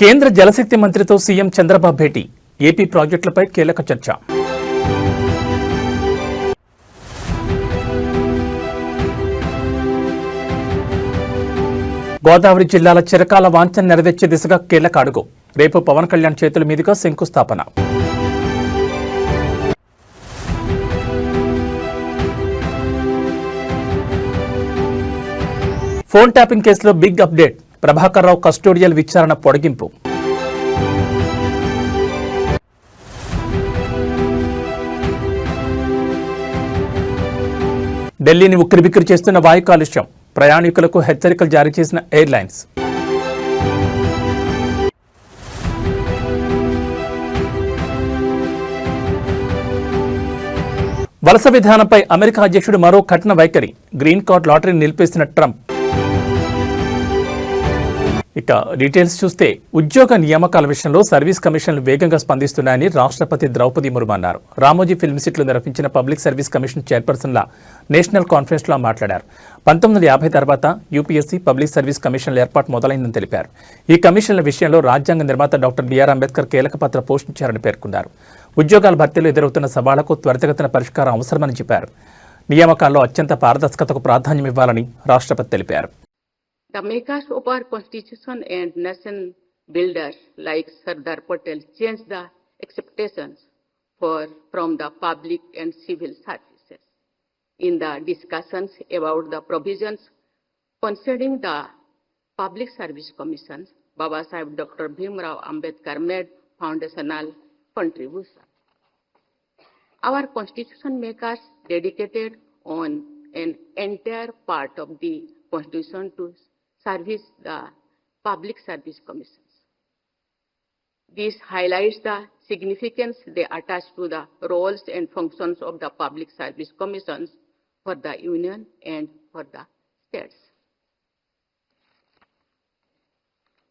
కేంద్ర జలశక్తి మంత్రితో సీఎం చంద్రబాబు భేటీ. ఏపీ ప్రాజెక్టులపై కీలక చర్చ. గోదావరి జిల్లాల చిరకాల వాంఛన నెరవేర్చే దిశగా కీలక అడుగు. రేపు పవన్ కళ్యాణ్ చేతుల మీదుగా శంకుస్థాపన. ఫోన్ ట్యాపింగ్ కేసులో big update. Prabhakar Rao custodial విచారణ పొడిగింపు. ఢిల్లీని ఉక్కిరిబిక్కిరి చేస్తున్న వాయు కాలుష్యం. ప్రయాణికులకు హెచ్చరికలు జారీ చేసిన ఎయిర్లైన్స్. వలస విధానంపై అమెరికా అధ్యక్షుడు మరో కఠిన వైఖరి. గ్రీన్ కార్డ్ లాటరీని నిలిపేసిన ట్రంప్. ఇక డీటెయిల్స్ చూస్తే ఉద్యోగ నియామకాల విషయంలో సర్వీస్ కమిషన్లు వేగంగా స్పందిస్తున్నాయని రాష్ట్రపతి ద్రౌపది ముర్ము అన్నారు. రామోజీ ఫిల్మ్ సిటీలో నిర్వహించిన పబ్లిక్ సర్వీస్ కమిషన్ చైర్పర్సన్ల నేషనల్ కాన్ఫరెన్స్లో మాట్లాడారు. పంతొమ్మిది వందల యాభై తర్వాత యూపీఎస్సీ పబ్లిక్ సర్వీస్ కమిషన్ల ఏర్పాటు మొదలైందని తెలిపారు. ఈ కమిషన్ల విషయంలో రాజ్యాంగ నిర్మాత డాక్టర్ బిఆర్ అంబేద్కర్ కీలక పాత్ర పోషించారని పేర్కొన్నారు. ఉద్యోగాల భర్తీలో ఎదురవుతున్న సవాళ్ళకు త్వరితగతిన పరిష్కారం అవసరమని చెప్పారు. నియామకాల్లో అత్యంత పారదర్శకతకు ప్రాధాన్యం ఇవ్వాలని రాష్ట్రపతి తెలిపారు. The makers of our constitution and nation builders like Sardar Patel changed the expectations for, from the public and civil services. In the discussions about the provisions concerning the public service commissions, Baba Sahib Dr. Bhimrao Ambedkar made foundational contribution. Our constitution makers dedicated on an entire part of the constitution to service the public service commissions. This highlights the significance they attach to the roles and functions of the public service commissions for the union and for the states.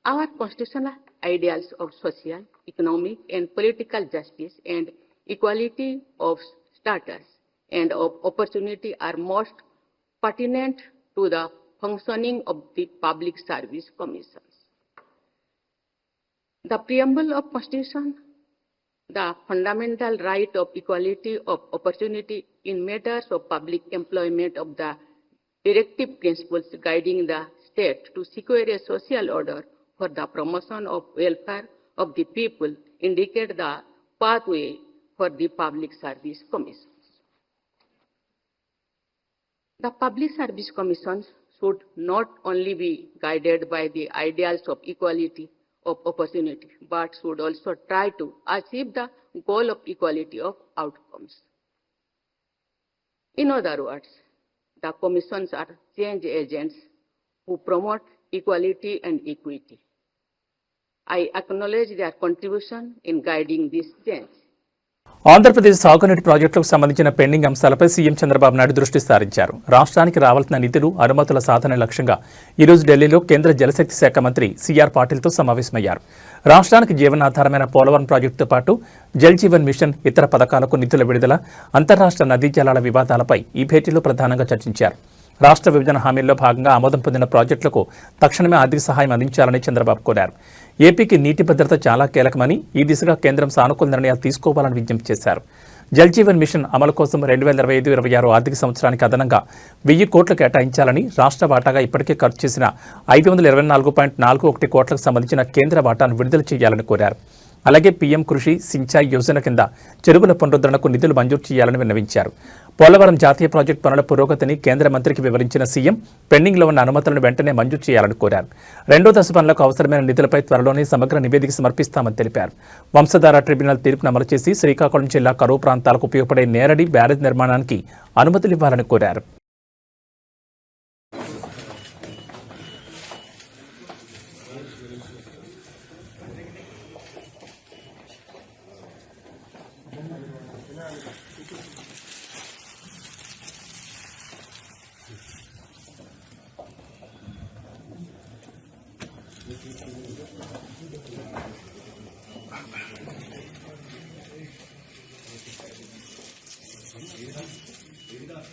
Our constitutional ideals of social, economic, and political justice and equality of status and of opportunity are most pertinent to the functioning of the public service commissions. The preamble of Constitution, the fundamental right of equality of opportunity in matters of public employment of the directive principles guiding the state to secure a social order for the promotion of welfare of the people indicate the pathway for the public service commissions. The public service commissions should not only be guided by the ideals of equality of opportunity, but should also try to achieve the goal of equality of outcomes. In other words, the commissions are change agents who promote equality and equity. I acknowledge their contribution in guiding this change. Andhra Pradesh సాగునీటి ప్రాజెక్టులకు సంబంధించిన pending అంశాలపై CM Chandrababu Naidu దృష్టి సారించారు. రాష్ట్రానికి రావాల్సిన నిధులు అనుమతుల సాధన లక్ష్యంగా ఈరోజు ఢిల్లీలో కేంద్ర జలశక్తి శాఖ మంత్రి సీఆర్ పాటిల్తో సమావేశమయ్యారు. రాష్ట్రానికి జీవనాధారమైన పోలవరం ప్రాజెక్టుతో పాటు జల్ జీవన్ మిషన్ ఇతర పథకాలకు నిధుల విడుదల అంతర్రాష్ట్ర నదీ జలాల వివాదాలపై ఈ భేటీలో ప్రధానంగా చర్చించారు. రాష్ట్ర విభజన హామీల్లో భాగంగా ఆమోదం పొందిన ప్రాజెక్టులకు తక్షణమే ఆర్థిక సహాయం అందించాలని చంద్రబాబు కోరారు. ఏపీకి నీటి భద్రత చాలా కీలకమని ఈ దిశగా కేంద్రం సానుకూల నిర్ణయాలు తీసుకోవాలని విజ్ఞప్తి చేశారు. జల్ జీవన్ మిషన్ అమలు కోసం రెండు వేల ఇరవై ఐదు ఇరవై ఆరు ఆర్థిక సంవత్సరానికి అదనంగా వెయ్యి కోట్లు కేటాయించాలని రాష్ట్ర వాటాగా ఇప్పటికే ఖర్చు చేసిన ఐదు వందల ఇరవై నాలుగు పాయింట్ నాలుగు ఒకటి కోట్లకు సంబంధించిన కేంద్ర వాటాను విడుదల చేయాలని కోరారు. అలాగే పీఎం కృషి సించాయ్ యోజన కింద చెరువుల పునరుద్ధరణకు నిధులు మంజూరు చేయాలని విన్నవించారు. పోలవరం జాతీయ ప్రాజెక్టు పనుల పురోగతిని కేంద్ర మంత్రికి వివరించిన సీఎం పెండింగ్లో ఉన్న అనుమతులను వెంటనే మంజూరు చేయాలని కోరారు. రెండో దశ పనులకు అవసరమైన నిధులపై త్వరలోనే సమగ్ర నివేదిక సమర్పిస్తామని తెలిపారు. వంశధార ట్రిబ్యునల్ తీర్పును అమలు చేసి శ్రీకాకుళం జిల్లా కరువు ప్రాంతాలకు ఉపయోగపడే నేరడి బ్యారేజ్ నిర్మాణానికి అనుమతులు ఇవ్వాలని కోరారు. 여기다. 여기다.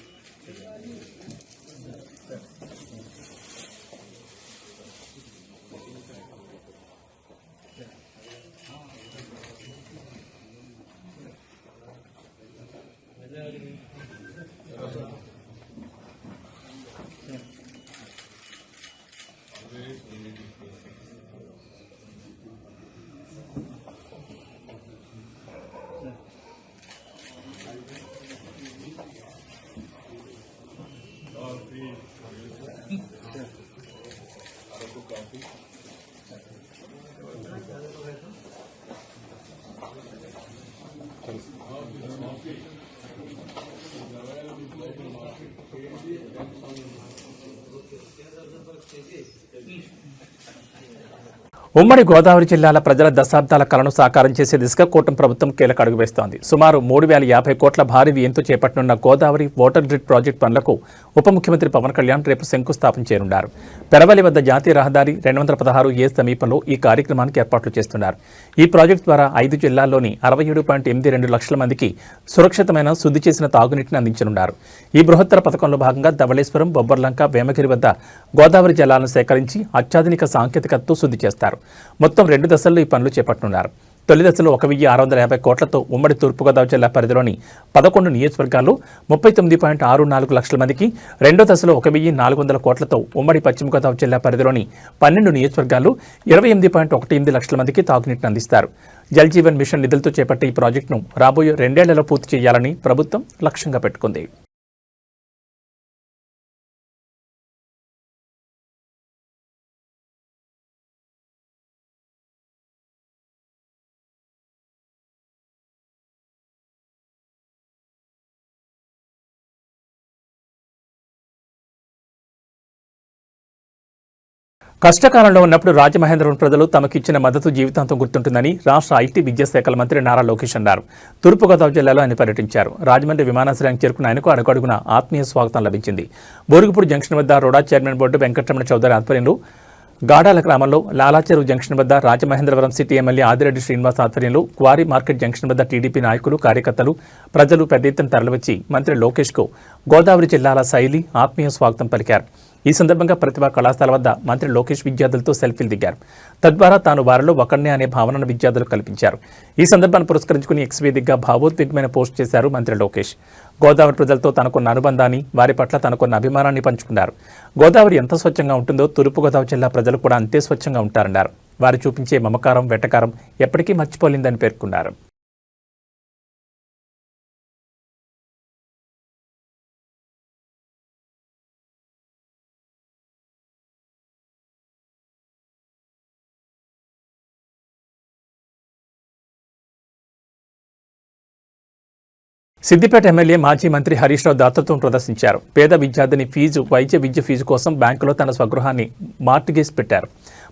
ఉమ్మడి గోదావరి జిల్లాల ప్రజల దశాబ్దాల కలను సాకారం చేసే దిశగా కూటమి ప్రభుత్వం కీలక అడుగు వేస్తోంది. సుమారు మూడు వేల యాభై కోట్ల భారీ వ్యయంతో చేపట్టనున్న గోదావరి వాటర్ గ్రిడ్ ప్రాజెక్టు పనులకు ఉప ముఖ్యమంత్రి పవన్ కళ్యాణ్ రేపు శంకుస్థాపన చేయనున్నారు. పెరవలి వద్ద జాతీయ రహదారి రెండు వందల పదహారు ఏ సమీపంలో ఈ కార్యక్రమానికి ఏర్పాట్లు చేస్తున్నారు. ఈ ప్రాజెక్టు ద్వారా ఐదు జిల్లాల్లోని అరవై ఏడు పాయింట్ ఎనిమిది రెండు లక్షల మందికి సురక్షితమైన శుద్ధి చేసిన తాగునీటిని అందించనున్నారు. ఈ బృహత్తర పథకంలో భాగంగా ధవళేశ్వరం బొబ్బర్లంక వేమగిరి వద్ద గోదావరి జలాలను సేకరించి అత్యాధునిక సాంకేతికతతో శుద్ధి చేస్తారు. మొత్తం రెండు దశల్లో ఈ పనులు చేపట్టనున్నారు తొలి దశలో ఒక వెయ్యి ఆరు వందల యాభై కోట్లతో ఉమ్మడి తూర్పుగోదావరి జిల్లా పరిధిలోని పదకొండు నియోజకవర్గాల్లో ముప్పై తొమ్మిది పాయింట్ ఆరు నాలుగు లక్షల మందికి రెండో దశలో ఒక వెయ్యి నాలుగు వందల కోట్లతో ఉమ్మడి పశ్చిమ గోదావరి జిల్లా పరిధిలోని పన్నెండు నియోజకవర్గాల్లో ఇరవై ఎనిమిది పాయింట్ ఒకటి ఎనిమిది లక్షల మందికి తాగునీటిని అందిస్తారు. జల్ జీవన్ మిషన్ నిధులతో చేపట్టే ఈ ప్రాజెక్టును రాబోయే రెండేళ్ళలో పూర్తి చేయాలని ప్రభుత్వం లక్ష్యంగా పెట్టుకుంది. కష్టకాలంలో ఉన్నప్పుడు రాజమహేంద్రవరం ప్రజలు తమకిచ్చిన మద్దతు జీవితాంతం గుర్తుంటుందని రాష్ట్ర ఐటీ విద్యాశాఖల మంత్రి నారా లోకేష్ అన్నారు. తూర్పుగోదావరి జిల్లాలో ఆయన పర్యటించారు. రాజమండ్రి విమానాశ్రయానికి చేరుకున్న ఆయనకు అడుగడుగున ఆత్మీయ స్వాగతం లభించింది. బోరుగుపూడి జంక్షన్ వద్ద రోడా చైర్మన్ బోర్డు వెంకటరమణ చౌదరి ఆధ్వర్యంలో గాడాల గ్రామంలో లాలాచెరు జంక్షన్ వద్ద రాజమహేంద్రవరం సిటీ ఎమ్మెల్యే ఆదిరెడ్డి శ్రీనివాస్ ఆధ్వర్యంలో క్వారీ మార్కెట్ జంక్షన్ వద్ద టీడీపీ నాయకులు కార్యకర్తలు ప్రజలు పెద్ద ఎత్తున తరలివచ్చి మంత్రి లోకేష్కు గోదావరి జిల్లాల శైలి ఆత్మీయ స్వాగతం పలికారు. ఈ సందర్భంగా ప్రతిభా కళాశాల వద్ద మంత్రి లోకేష్ విద్యార్థులతో సెల్ఫీలు దిగారు. తద్వారా తాను వారిలో ఒకరినే అనే భావనను విద్యార్థులు కల్పించారు. ఈ సందర్భాన్ని పురస్కరించుకుని ఎక్స్వేదిగ్గా భావోద్వేగమైన పోస్ట్ చేశారు మంత్రి లోకేష్. గోదావరి ప్రజలతో తనకున్న అనుబంధాన్ని వారి పట్ల తనకున్న అభిమానాన్ని పంచుకున్నారు. గోదావరి ఎంత స్వచ్ఛంగా ఉంటుందో తూర్పుగోదావరి జిల్లా ప్రజలు కూడా అంతే స్వచ్ఛంగా ఉంటారన్నారు. వారు చూపించే మమకారం వెటకారం ఎప్పటికీ మర్చిపోలేదని పేర్కొన్నారు. సిద్దిపేట ఎమ్మెల్యే మాజీ మంత్రి హరీష్ రావు దత్తత్వం ప్రదర్శించారు. పేద విద్యార్థిని ఫీజు వైద్య విద్య ఫీజు కోసం బ్యాంకులో తన స్వగృహాన్ని మార్టిగేజ్ పెట్టారు.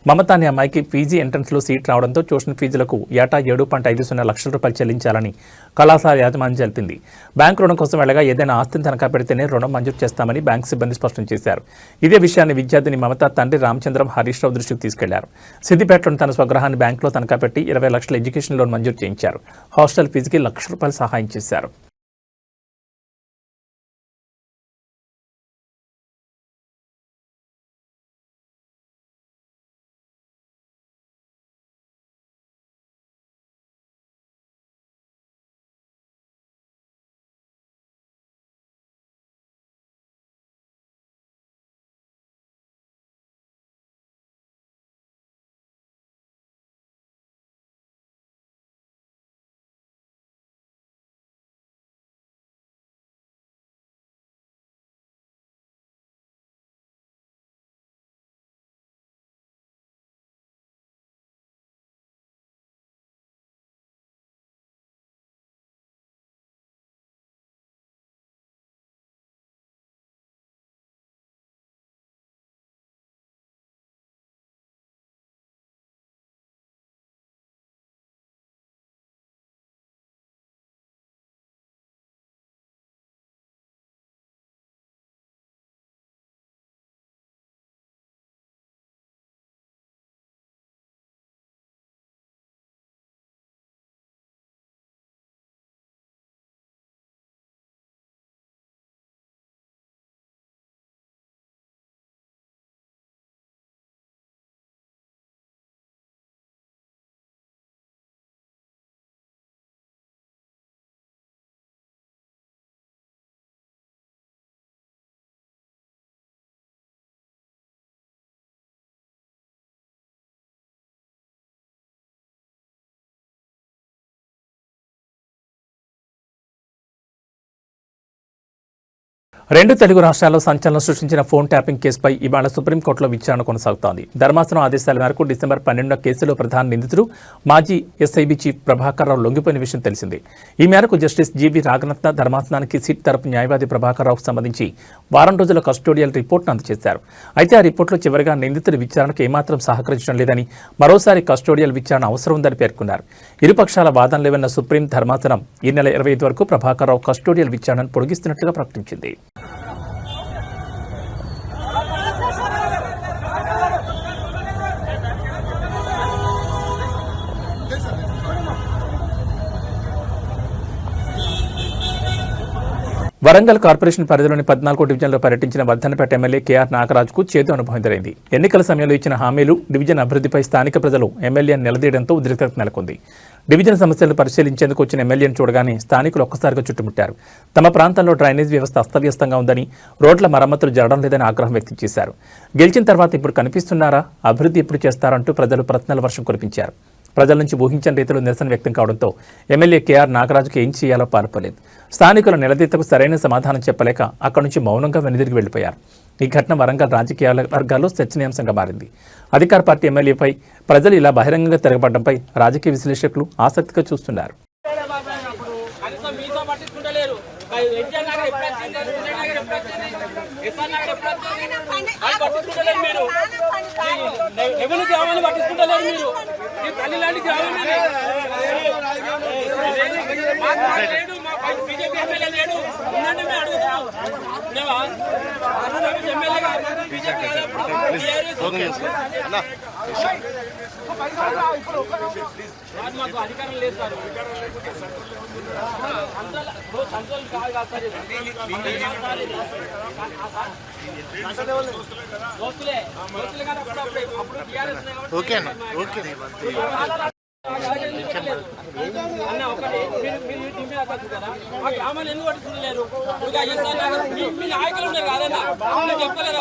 మమత అనే అమ్మాయికి పీజీ ఎంట్రన్స్లో సీట్ రావడంతో ట్యూషన్ ఫీజులకు ఏటా ఏడు పాయింట్ ఐదు సున్నా లక్షల రూపాయలు చెల్లించాలని కళాశాల యాజమాన్యం తెలిపింది. బ్యాంకు రుణం కోసం వెళ్ళగా ఏదైనా ఆస్తిని తనఖా పెడితేనే రుణం మంజూరు చేస్తామని బ్యాంక్ సిబ్బంది స్పష్టం చేశారు. ఇదే విషయాన్ని విద్యార్థిని మమత తండ్రి రామచంద్రం హరీష్ రావు దృష్టికి తీసుకెళ్ళారు. సిద్దిపేటలోని తన స్వగృహాన్ని బ్యాంకులో తనఖా పెట్టి ఇరవై లక్షల ఎడ్యుకేషన్ లోన్ మంజూరు చేయించారు. హాస్టల్ ఫీజుకి లక్ష రూపాయలు సహాయం చేశారు. రెండు తెలుగు రాష్ట్రాల్లో సంచలనం సృష్టించిన ఫోన్ ట్యాపింగ్ కేసుపై ఇవాళ సుప్రీంకోర్టులో విచారణ కొనసాగుతోంది. ధర్మాసనం ఆదేశాల మేరకు డిసెంబర్ పన్నెండున కేసులో ప్రధాన నిందితుడు మాజీ ఎస్ఐబి చీఫ్ ప్రభాకర్ రావు లొంగిపోయిన విషయం తెలిసింది. ఈ మేరకు జస్టిస్ జీవి రాఘనత్న ధర్మాసనానికి సిట్ తరపు న్యాయవాది ప్రభాకర్ రావుకు సంబంధించి వారం రోజుల కస్టోడియల్ రిపోర్ట్ను అందజేశారు. అయితే ఆ రిపోర్టులో చివరిగా నిందితుడి విచారణకు ఏమాత్రం సహకరించడం లేదని మరోసారి కస్టోడియల్ విచారణ అవసరం ఉందని పేర్కొన్నారు. ఇరుపక్షాల వాదనలు విన్న సుప్రీం ధర్మాసనం ఈ నెల ఇరవై ఐదు వరకు ప్రభాకర్ రావు కస్టోడియల్ విచారణను పొడిగిస్తున్నట్లుగా ప్రకటించింది. వరంగల్ కార్పొరేషన్ పరిధిలోని పద్నాలుగో డివిజన్లో పర్యటించిన వర్ధనపేట ఎమ్మెల్యే కేఆర్ నాగరాజుకు చేదు అనుభవం జరిగింది. ఎన్నికల సమయంలో ఇచ్చిన హామీలు డివిజన్ అభివృద్ధిపై స్థానిక ప్రజలు ఎమ్మెల్యేను నిలదీయడంతో ఉద్రిక్తత నెలకొంది. డివిజన్ సమస్యలను పరిశీలించేందుకు వచ్చిన ఎమ్మెల్యేను చూడగానే స్థానికులు ఒక్కసారిగా చుట్టుముట్టారు. తమ ప్రాంతంలో డ్రైనేజ్ వ్యవస్థ అస్తవ్యస్తంగా ఉందని రోడ్ల మరమ్మతులు జరగడం లేదని ఆగ్రహం వ్యక్తం చేశారు. గెలిచిన తర్వాత ఇప్పుడు కనిపిస్తున్నారా? అభివృద్ధి ఎప్పుడు చేస్తారంటూ ప్రజలు ప్రశ్నల వర్షం కురిపించారు. ప్రజల నుంచి ఊహించని రీతిలో నిరసన వ్యక్తం కావడంతో ఎమ్మెల్యే కేఆర్ నాగరాజుకు ఏం చేయాలో పాల్పలేదు స్థానికుల నిలదీతకు సరైన సమాధానం చెప్పలేక అక్కడి నుంచి మౌనంగా వెనుదిరిగి వెళ్ళిపోయారు. ఈ ఘటన వరంగల్ రాజకీయ వర్గాల్లో చర్చనీయాంశంగా మారింది. అధికార పార్టీ ఎమ్మెల్యేపై ప్రజలు ఇలా బహిరంగంగా తిరగబడడంపై రాజకీయ విశ్లేషకులు ఆసక్తిగా చూస్తున్నారు. పట్టించుకుంటలేరు మీరు ఎవరు గ్రామాన్ని తల్లి లాంటి గ్రామం మా బీజేపీ ఎమ్మెల్యే లేడు. ఉందంటే మేము అడుగుతున్నాం లేవా? అన్న ఎమ్మెల్యే బీజేపీ మాకు అధికారం లేదు సార్ సంతోష్ సంతోష్ కాదు కాదు సార్. దోస్తులే దోస్తులే కానీ అప్పుడప్పుడే అప్పుడు టీఆర్ఎస్ ఓకే అన్న ఓకే. అన్న ఒకటి మీరు మీరు దీని కదా ఆ గ్రామాలు ఎందుకు పట్టుకుంటలేరు ఇంకా ఎస్ఆర్ నగర్ మీ నాయకులు ఉన్నారు చెప్పలేరు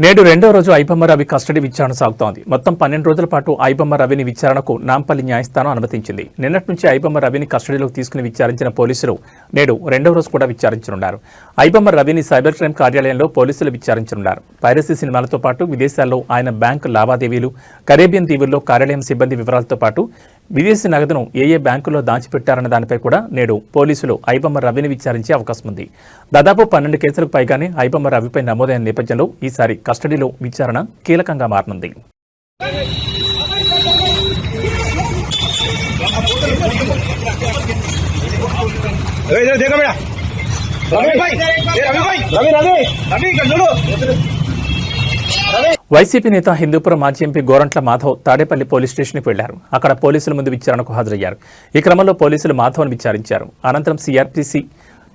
నేడు రెండో రోజు ఐబమ్మ రవి కస్టడీ విచారణ సాగుతోంది. మొత్తం పన్నెండు రోజుల పాటు ఐబమ్మ రవిని విచారణకు నాంపల్లి న్యాయస్థానం అనుమతించింది. నిన్నటి నుంచి ఐబమ్మ రవిని కస్టడీలోకి తీసుకుని విచారించిన పోలీసులు నేడు రెండో రోజు కూడా విచారించనున్నారు. ఐబమ్మ రవిని సైబర్ క్రైమ్ కార్యాలయంలో పోలీసులు విచారించనున్నారు పైరసీ సినిమాలతో పాటు విదేశాల్లో ఆయన బ్యాంకు లావాదేవీలు కరేబియన్ దీవుల్లో కార్యాలయం సిబ్బంది వివరాలతో పాటు విదేశీ నగదును ఏ ఏ బ్యాంకుల్లో దాచిపెట్టారన్న దానిపై కూడా నేడు పోలీసులు ఐబమ్మ రవిని విచారించే అవకాశం ఉంది దాదాపు పన్నెండు కేసులకు పైగానే ఐబమ్మ రవిపై నమోదైన నేపథ్యంలో ఈసారి కస్టడీలో విచారణ కీలకంగా మారనుంది इधर देखो बेटा వైసీపీ నేత హిందూపురం మాజీ ఎంపీ గోరంట్ల మాధవ్ తాడేపల్లి పోలీస్ స్టేషన్కి వెళ్ళారు అక్కడ పోలీసుల ముందు విచారణకు హాజరయ్యారు. ఈ క్రమంలో పోలీసులు మాధవ్ను విచారించారు. అనంతరం సిఆర్పిసి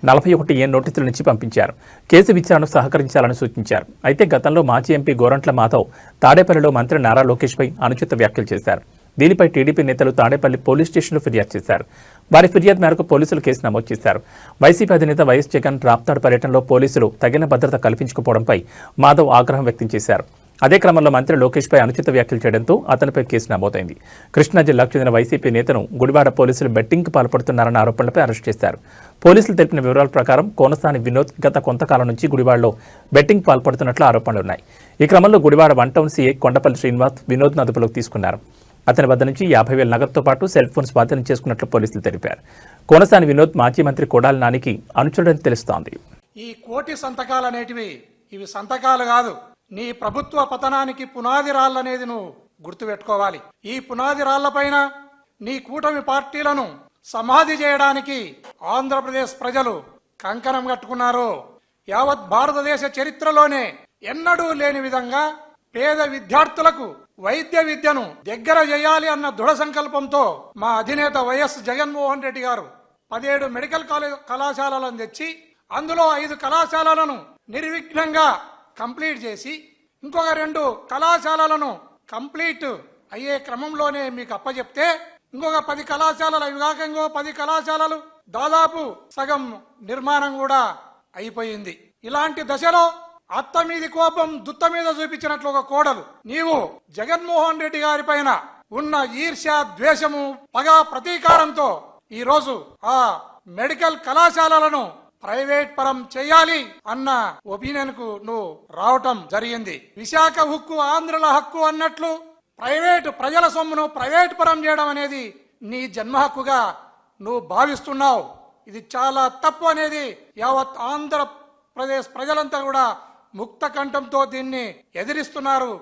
నలభై ఒకటి ఏ నోటీసుల నుంచి పంపించారు. కేసు విచారణ సహకరించాలని సూచించారు. అయితే గతంలో మాజీ ఎంపీ గోరంట్ల మాధవ్ తాడేపల్లిలో మంత్రి నారా లోకేష్పై అనుచిత వ్యాఖ్యలు చేశారు. దీనిపై టీడీపీ నేతలు తాడేపల్లి పోలీస్ స్టేషన్లో ఫిర్యాదు చేశారు. వారి ఫిర్యాదు మేరకు పోలీసులు కేసు నమోదు చేశారు. వైసీపీ అధినేత వైఎస్ జగన్ రాప్తాడు పర్యటనలో పోలీసులు తగిన భద్రత కల్పించకపోవడంపై మాధవ్ ఆగ్రహం వ్యక్తం చేశారు. అదే క్రమంలో మంత్రి లోకేష్పై అనుచిత వ్యాఖ్యలు చేయడంతో అతనిపై కేసు నమోదైంది. కృష్ణా జిల్లాకు చెందిన వైసీపీ నేతను గుడివాడ పోలీసులు బెట్టింగ్కి పాల్పడుతున్నారన్న ఆరోపణలపై అరెస్ట్ చేశారు. పోలీసులు తెలిపిన వివరాల ప్రకారం కోనసాని వినోద్ గత కొంతకాలం నుంచి గుడివాడలో బెట్టింగ్ పాల్పడుతున్నట్లు ఆరోపణలున్నాయి. ఈ క్రమంలో Gudivada one town CA Kondapalli Srinivas వినోద్ను అదుపులోకి తీసుకున్నారు. అతని వద్ద నుంచి యాభై వేల నగదుతో పాటు సెల్ ఫోన్ స్వాధీనం చేసుకున్నట్లు పోలీసులు తెలిపారు. కోనసాని వినోద్ మాజీ మంత్రి కొడాల నానికి అనుచరుడని తెలుస్తోంది. ఈ కోటి సంతకాలు అనేటివి ఇవి సంతకాలు కాదు. నీ ప్రభుత్వ పతనానికి పునాది రాళ్ళనేది నువ్వు గుర్తుపెట్టుకోవాలి. ఈ పునాది రాళ్ళపైన నీ కూటమి పార్టీలను సమాధి చేయడానికి ఆంధ్రప్రదేశ్ ప్రజలు కంకణం కట్టుకున్నారు. యావత్ భారతదేశ చరిత్రలోనే ఎన్నడూ లేని విధంగా పేద విద్యార్థులకు వైద్య విద్యను దగ్గర చేయాలి అన్న దృఢ సంకల్పంతో మా అధినేత వైఎస్ జగన్మోహన్ రెడ్డి గారు పదిహేడు మెడికల్ కాలేజ్ కళాశాలలను తెచ్చి అందులో ఐదు కళాశాలలను నిర్విఘ్నంగా కంప్లీట్ చేసి ఇంకొక రెండు కళాశాలలను కంప్లీట్ అయ్యే క్రమంలోనే మీకు అప్పచెప్తే ఇంకొక పది కళాశాలలు అవి కాక ఇంకో పది కళాశాలలు దాదాపు సగం నిర్మాణం కూడా అయిపోయింది. ఇలాంటి దశలో అత్త మీది కోపం దుత్త మీద చూపించినట్లు ఒక కోడలు. నీవు జగన్మోహన్ రెడ్డి గారి పైన ఉన్న ఈర్ష్య ద్వేషము పగ ప్రతీకారంతో ఈ రోజు ఆ మెడికల్ కళాశాలలను ప్రైవేట్ పరం చేయాలి అన్న ఒపీనియన్కు నువ్వు రావటం జరిగింది. విశాఖ హక్కు ఆంధ్రుల హక్కు అన్నట్లు ప్రైవేట్ ప్రజల సొమ్మును ప్రైవేట్ పరం చేయడం అనేది నీ జన్మ హక్కుగా నువ్వు భావిస్తున్నావు. ఇది చాలా తప్పు అనేది యావత్ ఆంధ్రప్రదేశ్ ప్రజలంతా కూడా ముక్త కంఠంతో దీన్ని ఎదిరిస్తున్నారు.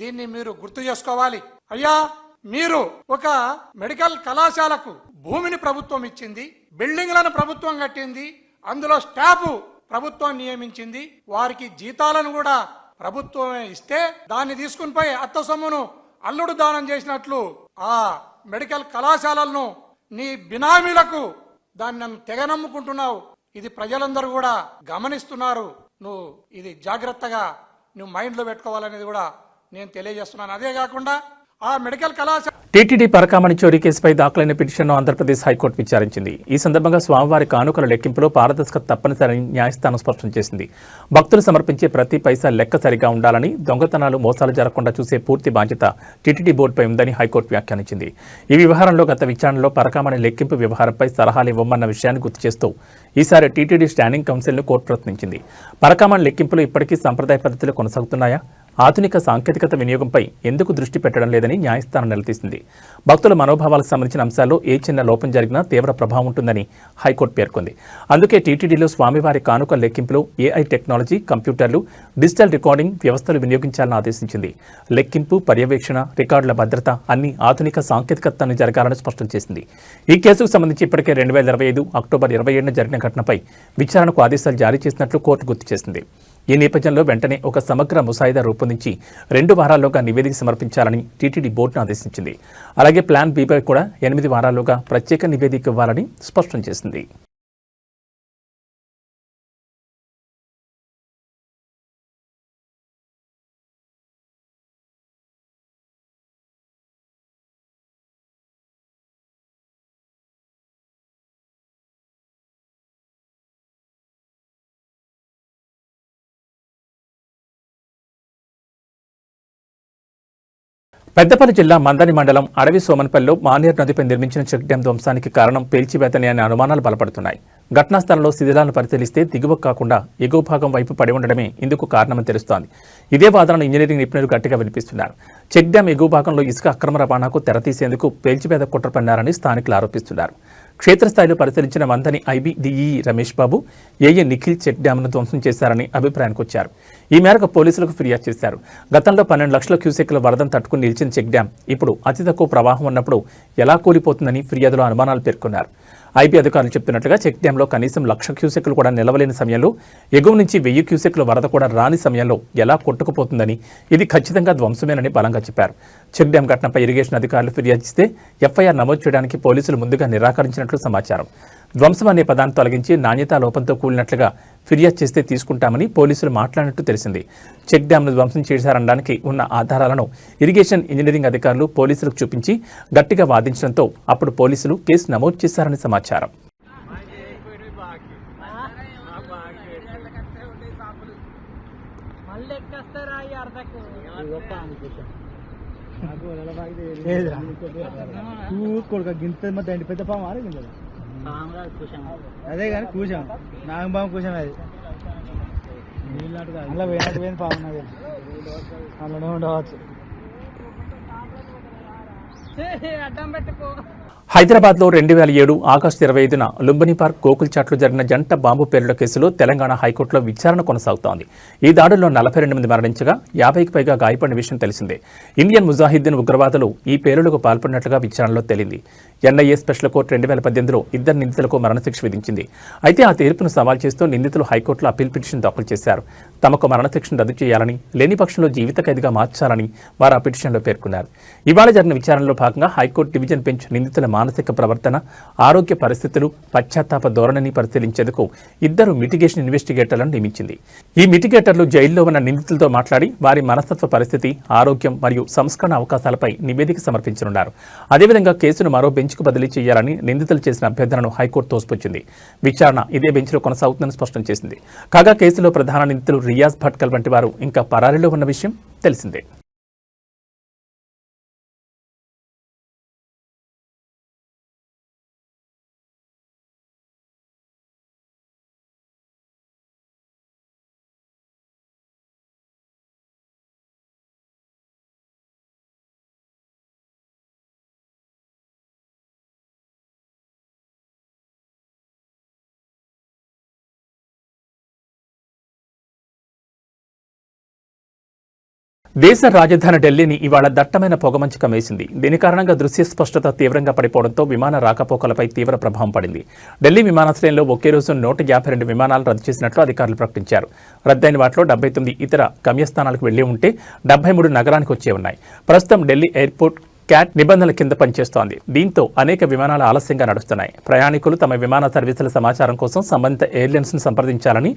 దీన్ని మీరు గుర్తు చేసుకోవాలి. అయ్యా మీరు ఒక మెడికల్ కళాశాలకు భూమిని ప్రభుత్వం ఇచ్చింది బిల్డింగ్లను ప్రభుత్వం కట్టింది అందులో స్టాఫ్ ప్రభుత్వం నియమించింది వారికి జీతాలను కూడా ప్రభుత్వమే ఇస్తే దాన్ని తీసుకుని పోయి అత్త సొమ్మును అల్లుడు దానం చేసినట్లు ఆ మెడికల్ కళాశాలలను నీ బినామీలకు దాన్ని నన్ను తెగ నమ్ముకుంటున్నావు. ఇది ప్రజలందరూ కూడా గమనిస్తున్నారు. నువ్వు ఇది జాగ్రత్తగా నువ్వు మైండ్లో పెట్టుకోవాలనేది కూడా నేను తెలియజేస్తున్నాను. అదే కాకుండా ఆ మెడికల్ కళాశాల టీటీడీ పరకామణి చోరీ కేసుపై దాఖలైన పిటిషన్ను ఆంధ్రప్రదేశ్ హైకోర్టు విచారించింది. ఈ సందర్భంగా స్వామివారి కానుకల లెక్కింపులో పారదర్శకత తప్పనిసరి న్యాయస్థానం స్పష్టం చేసింది. భక్తులు సమర్పించే ప్రతి పైసా లెక్క సరిగా ఉండాలని దొంగతనాలు మోసాలు జరగకుండా చూసే పూర్తి బాధ్యత టీటీడీ బోర్డుపై ఉందని హైకోర్టు వ్యాఖ్యానించింది. ఈ వ్యవహారంలో గత విచారణలో పరకామణి లెక్కింపు వ్యవహారంపై సలహాలు ఇవ్వమన్న విషయాన్ని గుర్తు చేస్తూ ఈసారి టీటీడీ స్టాండింగ్ కౌన్సిల్ను కోర్టు ప్రశ్నించింది. పరకామణి లెక్కింపులు ఇప్పటికీ సంప్రదాయ పద్ధతిలో కొనసాగుతున్నాయా? ఆధునిక సాంకేతికత వినియోగంపై ఎందుకు దృష్టి పెట్టడం లేదని న్యాయస్థానం నిలదీసింది. భక్తుల మనోభావాలకు సంబంధించిన అంశాల్లో ఏ చిన్న లోపం జరిగినా తీవ్ర ప్రభావం ఉంటుందని హైకోర్టు పేర్కొంది. అందుకే టీటీడీలో స్వామివారి కానుక లెక్కింపులో ఏఐ టెక్నాలజీ కంప్యూటర్లు డిజిటల్ రికార్డింగ్ వ్యవస్థలు వినియోగించాలని ఆదేశించింది. లెక్కింపు పర్యవేక్షణ రికార్డుల భద్రత అన్ని ఆధునిక సాంకేతికతను జరగాలని స్పష్టం చేసింది. ఈ కేసుకు సంబంధించి ఇప్పటికే రెండు వేల ఇరవై ఐదు అక్టోబర్ ఇరవై ఏడున జరిగిన ఘటనపై విచారణకు ఆదేశాలు జారీ చేసినట్లు కోర్టు గుర్తు చేసింది. ఈ నేపథ్యంలో వెంటనే ఒక సమగ్ర ముసాయిదా రూపొందించి రెండు వారాల్లోగా నివేదిక సమర్పించాలని టీటీడీ బోర్డును ఆదేశించింది. అలాగే ప్లాన్ బీపై కూడా ఎనిమిది వారాల్లోగా ప్రత్యేక నివేదిక ఇవ్వాలని స్పష్టం చేసింది. పెద్దపల్లి జిల్లా మందని మండలం అడవి సోమన్పల్లిలో మానేర్ నదిపై నిర్మించిన చెక్ డ్యాం ధ్వంసానికి కారణం పేల్చివేతని అనే అనుమానాలు బలపడుతున్నాయి. ఘటనా స్థలంలో శిథిలాలను పరిశీలిస్తే దిగువ కాకుండా ఎగువ భాగం వైపు పడి ఉండడమే ఇందుకు కారణమని తెలుస్తోంది. ఇదే వాదనను ఇంజనీరింగ్ నిపుణులు గట్టిగా వినిపిస్తున్నారు. చెక్ డ్యాం ఎగువ భాగంలో ఇసుక అక్రమ రవాణాకు తెరతీసేందుకు పేల్చివేత కుట్ర పన్నారని స్థానికులు ఆరోపిస్తున్నారు. క్షేత్రస్థాయిలో పరిశీలించిన వందని IB DE Ramesh Babu AA Nikhil check డ్యామ్ను ధ్వంసం చేశారని అభిప్రాయానికి వచ్చారు ఈ మేరకు పోలీసులకు ఫిర్యాదు చేశారు. గతంలో పన్నెండు లక్షల క్యూసెక్ల వరదను తట్టుకుని నిలిచిన చెక్ డ్యాం ఇప్పుడు అతి తక్కువ ప్రవాహం ఉన్నప్పుడు ఎలా కూలిపోతుందని ఫిర్యాదులో అనుమానాలు పేర్కొన్నారు. ఐబీ అధికారులు చెప్తున్నట్లుగా చెక్ డ్యాంలో కనీసం లక్ష క్యూసెక్లు కూడా నిలవలేని సమయంలో ఎగువ నుంచి వెయ్యి క్యూసెక్లు వరద కూడా రాని సమయంలో ఎలా కొట్టుకుపోతుందని ఇది ఖచ్చితంగా ధ్వంసమేనని బలంగా చెప్పారు. చెక్ డ్యాం ఘటనపై ఇరిగేషన్ అధికారులు ఫిర్యాదు చేస్తే ఎఫ్ఐఆర్ నమోదు చేయడానికి పోలీసులు ముందుగా నిరాకరించినట్లు సమాచారం. ధ్వంసం అనే పదాన్ని తొలగించి నాణ్యతా లోపంతో కూలినట్లుగా ఫిర్యాదు చేస్తే తీసుకుంటామని పోలీసులు మాట్లాడినట్టు తెలిసింది. చెక్ డ్యాంను ధ్వంసం చేశారనడానికి ఉన్న ఆధారాలను ఇరిగేషన్ ఇంజనీరింగ్ అధికారులు పోలీసులకు చూపించి గట్టిగా వాదించడంతో అప్పుడు పోలీసులు కేసు నమోదు చేశారని సమాచారం. గింత పెద్ద పాము ఆరే అదే కానీ కూసాం నాగం పాము కూసాం అది. అలా పోయినట్టు పోయింది పాము నాకు అలానే ఉండవచ్చు. అడ్డం పెట్టుకో. హైదరాబాద్లో రెండు వేల ఏడు ఆగస్టు ఇరవై ఐదున లుంబిని పార్క్ గోకుల్చాట్లో జరిగిన జంట బాంబు పేలుడు కేసులో తెలంగాణ హైకోర్టులో విచారణ కొనసాగుతోంది. ఈ దాడుల్లో నలభై రెండు మంది మరణించగా యాభైకి పైగా గాయపడిన విషయం తెలిసిందే. ఇండియన్ ముజాహిద్దీన్ ఉగ్రవాదులు ఈ పేలుడుకు పాల్పడినట్లుగా విచారణలో తేలింది. ఎన్ఐఏ స్పెషల్ కోర్టు రెండు వేల పద్దెనిమిదిలో ఇద్దరు నిందితులకు మరణశిక్ష విధించింది. అయితే ఆ తీర్పును సవాల్ చేస్తూ నిందితులు హైకోర్టులో అప్పీల్ పిటిషన్ దాఖలు చేశారు. తమకు మరణశిక్షను రద్దు చేయాలని లేని పక్షంలో జీవిత ఖైదుగా మార్చాలని వారు ఆ పిటిషన్లో పేర్కొన్నారు. ఇవాళ జరిగిన విచారణలో భాగంగా హైకోర్టు డివిజన్ బెంచ్ నిందితులు మానసిక ప్రవర్తన ఆరోగ్య పరిస్థితులు పశ్చాత్తాప ధోరణిని పరిశీలించేందుకు ఇద్దరు మిటిగేషన్ ఇన్వెస్టిగేటర్లను నియమించింది. ఈ మిటిగేటర్లు జైల్లో ఉన్న నిందితులతో మాట్లాడి వారి మనస్తత్వ పరిస్థితి ఆరోగ్యం మరియు సంస్కరణ అవకాశాలపై నివేదిక సమర్పించనున్నారు. అదేవిధంగా కేసును మరో బెంచ్కు బదిలీ చేయాలని నిందితులు చేసిన అభ్యర్థనను హైకోర్టు తోసిపుచ్చింది. విచారణ ఇదే బెంచ్లో కొనసాగుతుందని స్పష్టం చేసింది. కాగా కేసులో ప్రధాన నిందితులు రియాజ్ భట్కల్ వంటి వారు ఇంకా పరారీలో ఉన్న విషయం తెలిసిందే. దేశ రాజధాని ఢిల్లీని ఇవాళ దట్టమైన పొగమంచు కమేసింది దీని కారణంగా దృశ్య స్పష్టత తీవ్రంగా పడిపోవడంతో విమాన రాకపోకలపై తీవ్ర ప్రభావం పడింది. ఢిల్లీ విమానాశ్రయంలో ఒకే రోజు నూట యాభై రెండు విమానాలు రద్దు చేసినట్లు అధికారులు ప్రకటించారు. రద్దయిన వాటిలో డెబ్బై తొమ్మిది ఇతర గమ్యస్థానాలకు వెళ్ళి ఉంటే డెబ్బై మూడు నగరానికి వచ్చే ఉన్నాయి. ప్రస్తుతం ఢిల్లీ ఎయిర్పోర్ట్ క్యాట్ నిబంధనల కింద పనిచేస్తోంది. దీంతో అనేక విమానాలు ఆలస్యంగా నడుస్తున్నాయి. ప్రయాణికులు తమ విమాన సర్వీసుల సమాచారం కోసం సంబంధిత ఎయిర్లైన్స్ను సంప్రదించాలని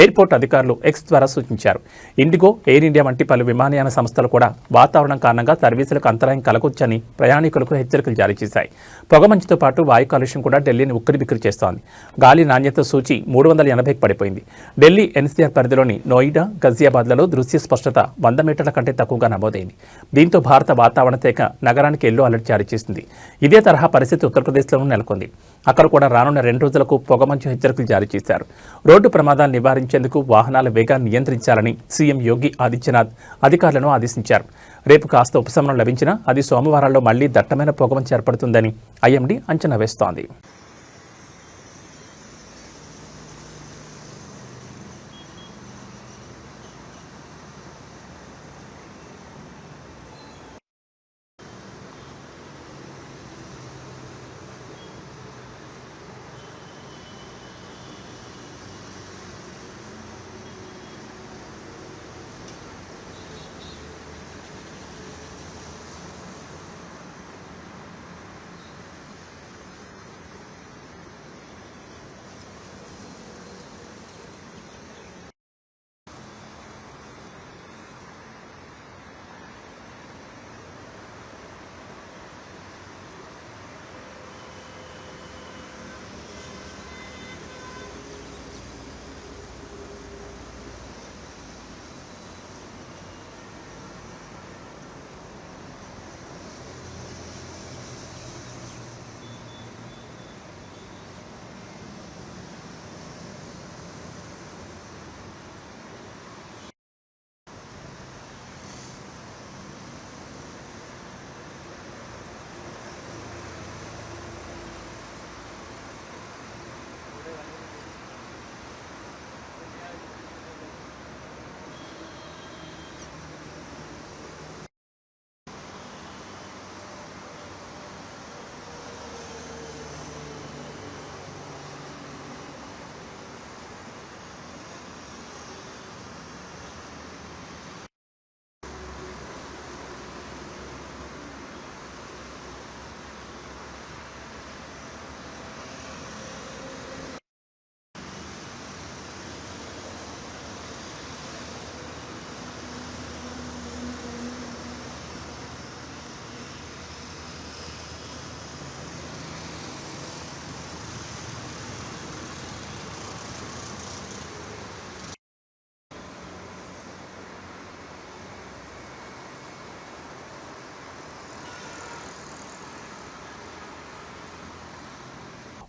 ఎయిర్పోర్ట్ అధికారులు ఎక్స్ ద్వారా సూచించారు. ఇండిగో ఎయిర్ ఇండియా వంటి పలు విమానయాన సంస్థలు కూడా వాతావరణం కారణంగా సర్వీసులకు అంతరాయం కలగొచ్చని ప్రయాణికులకు హెచ్చరికలు జారీ చేశాయి. పొగమంచుతో పాటు వాయు కాలుష్యం కూడా ఢిల్లీని ఉక్కిరిబిక్కిరి చేస్తోంది. గాలి నాణ్యత సూచి మూడు వందల ఎనభైకి పడిపోయింది. ఢిల్లీ ఎన్సీఆర్ పరిధిలోని నోయిడా గజియాబాద్లలో దృశ్య స్పష్టత వంద మీటర్ల కంటే తక్కువగా నమోదైంది. దీంతో భారత వాతావరణ శాఖ నగరానికి ఎల్లో అలర్ట్ జారీ చేసింది. ఇదే తరహా పరిస్థితి ఉత్తరప్రదేశ్లోనూ నెలకొంది. అక్కడ కూడా రానున్న రెండు రోజులకు పొగమంచు హెచ్చరికలు జారీ చేశారు. రోడ్డు ప్రమాదాలు పెంచేందుకు వాహనాల వేగాన్ని నియంత్రించాలని సీఎం యోగి ఆదిత్యనాథ్ అధికారులను ఆదేశించారు. రేపు కాస్త ఉపశమనం లభించినా అది సోమవారాల్లో మళ్ళీ దట్టమైన పొగమంచు ఏర్పడుతుందని ఐఎండీ అంచనా వేస్తోంది.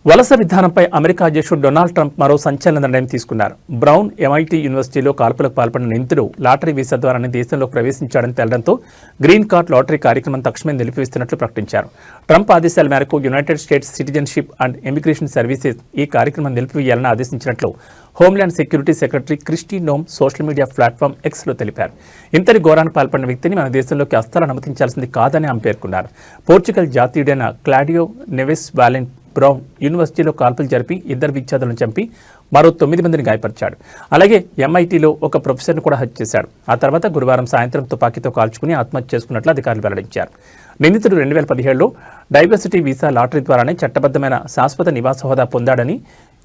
వలస విధానంపై అమెరికా అధ్యక్షుడు డొనాల్డ్ ట్రంప్ మరో సంచలన నిర్ణయం తీసుకున్నారు. బ్రౌన్ ఎంఐటి యూనివర్సిటీలో కాల్పులకు పాల్పడిన నిందితుడు లాటరీ వీసా ద్వారానే దేశంలో ప్రవేశించాడని తేలడంతో గ్రీన్ కార్డ్ లాటరీ కార్యక్రమం తక్షణమే నిలిపివేస్తున్నట్లు ప్రకటించారు. ట్రంప్ ఆదేశాల మేరకు United States Citizenship and Immigration Services ఈ కార్యక్రమం నిలిపివేయాలని ఆదేశించినట్లు Homeland Security secretary Kristi Noem social media platform ఎక్స్లో తెలిపారు. ఇంతటి ఘోరానికి పాల్పడిన వ్యక్తిని మన దేశంలోకి అస్సలు అనుమతించాల్సింది కాదని ఆమె పేర్కొన్నారు. పోర్చుగల్ జాతీయుడైన క్లాడియో నెవెస్ వాలెంట్ బ్రౌన్ యూనివర్సిటీలో కాల్పులు జరిపి ఇద్దరు విద్యార్థులను చంపి మరో తొమ్మిది మందిని గాయపరిచాడు. అలాగే ఎంఐటీలో ఒక ప్రొఫెసర్ను కూడా హత్య చేశాడు. ఆ తర్వాత గురువారం సాయంత్రం తుపాకీతో కాల్చుకుని ఆత్మహత్య చేసుకున్నట్లు అధికారులు వెల్లడించారు. నిందితుడు రెండు వేల పదిహేడులో డైవర్సిటీ వీసా లాటరీ ద్వారానే చట్టబద్ధమైన శాశ్వత నివాస హోదా పొందాడని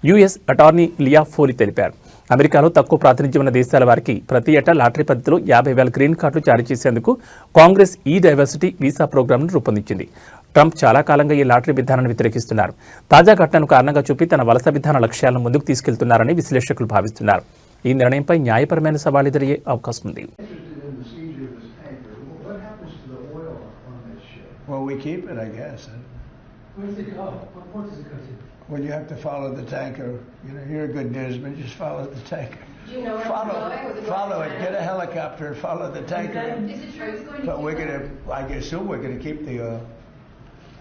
యుఎస్ అటార్నీ లియా ఫోలీ తెలిపారు. అమెరికాలో తక్కువ ప్రాతినిధ్యం ఉన్న దేశాల వారికి ప్రతి ఏటా లాటరీ పద్ధతిలో యాభై వేల గ్రీన్ కార్డులు జారీ చేసేందుకు కాంగ్రెస్ ఈ డైవర్సిటీ వీసా ప్రోగ్రాంను రూపొందించింది. ట్రంప్ చాలా కాలంగా ఈ లాటరీ విధానాన్ని వ్యతిరేకిస్తున్నారు తాజా ఘటనను కారణంగా చూపి తన వలస విధాన లక్ష్యాలను ముందుకు తీసుకెళ్తున్నారని విశ్లేషకులు భావిస్తున్నారు ఈ నిర్ణయంపై న్యాయపరమైన సవాల్ ఎదురయ్యే అవకాశం ఉంది Well, we keep it, I guess. Where's it go? What port does it go to? Well, you have to follow the tanker. You know, you're a good newsman. Just follow the tanker. Do you know where Follow, it's going? It going follow to it. Get a helicopter follow the tanker. Is it true it's going to But we're Cuba? gonna, I assume we're gonna keep the oil.